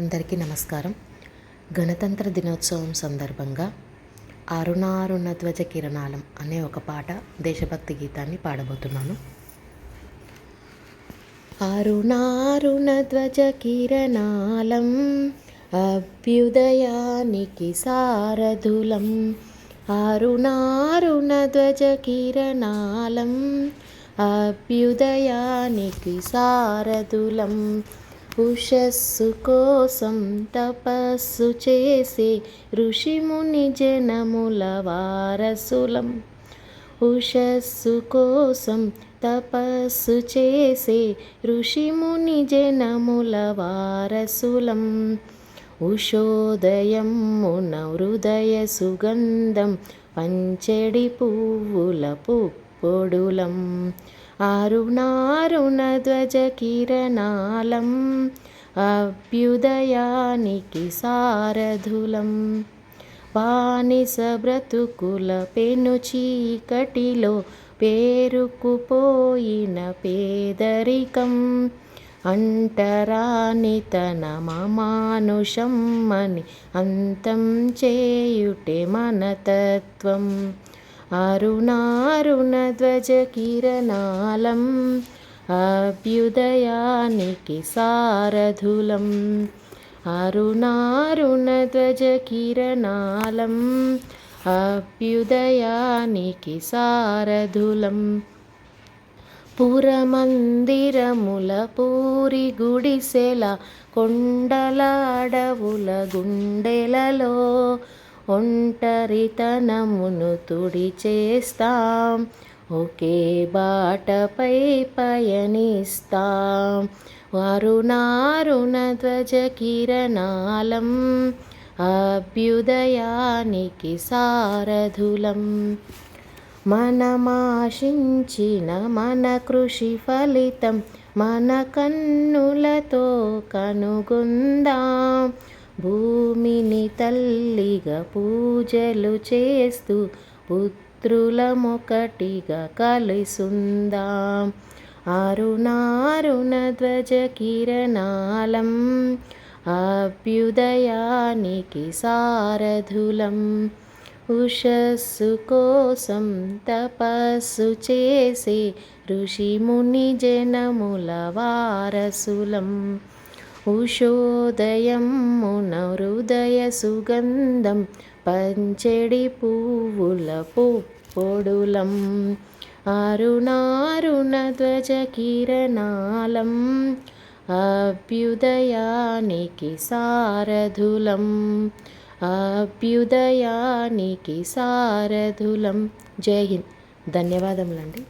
అందరికీ నమస్కారం. గణతంత్ర దినోత్సవం సందర్భంగా అరుణారుణ ధ్వజ కిరణాలం అనే ఒక పాట దేశభక్తి గీతాన్ని పాడబోతున్నాను. అరుణారుణ ధ్వజ కిరణాలం అభ్యుదయానికి సారథులం అరుణారుణ ధ్వజ కిరణాలం అభ్యుదయానికి సారథులం ఉషస్సు కోసం తపస్సు చేసే ఋషిముని జనముల వారసులం. ఉషస్సు కోసం తపస్సు చేసే ఋషిముని జనముల వారసులం. ఉషోదయమున హృదయ సుగంధం పంచెడి పువ్వుల పుక్క పొడులం అరుణారుణ ధ్వజ కిరణాలం అభ్యుదయానికి సారథులం. బానిస బ్రతుకుల పెను చీకటిలో పేరుకుపోయిన పేదరికం అంటరాని తన మమానుషమ్మని అంతం చేయుటే మన తత్వం అరుణారుణ ధ్వజ కిరణాలం అభ్యుదయానికి సారథులం అరుణారుణ ధ్వజ కిరణాలం అభ్యుదయానికి సారథులం పురమందిరముల పూరి గుడిసెల కొండల అడవుల గుండెలలో ఒంటరితనమును తుడి చేస్తాం ఒకే బాటపై పయనిస్తాం. వరుణారుణ ధ్వజ కిరణాలం అభ్యుదయానికి సారథులం. మనమాశించిన మన కృషి ఫలితం మన కన్నులతో కనుగొందాం. భూమిని తల్లిగా పూజలు చేస్తూ పుత్రులమొకటిగా కలిసుందాం. అరుణారుణ ధ్వజ కిరణాలం అభ్యుదయానికి సారథులం. ఉషస్సు కోసం తపస్సు చేసే ఋషిముని జనముల వారసులం. ఉషోదయం హృదయ సుగంధం పంచెడి పువ్వుల పుప్పొడులం అరుణారుణ ధ్వజ కిరణాలం అభ్యుదయానికి సారథులం అభ్యుదయానికి సారథులం జై హింద్. ధన్యవాదములండి.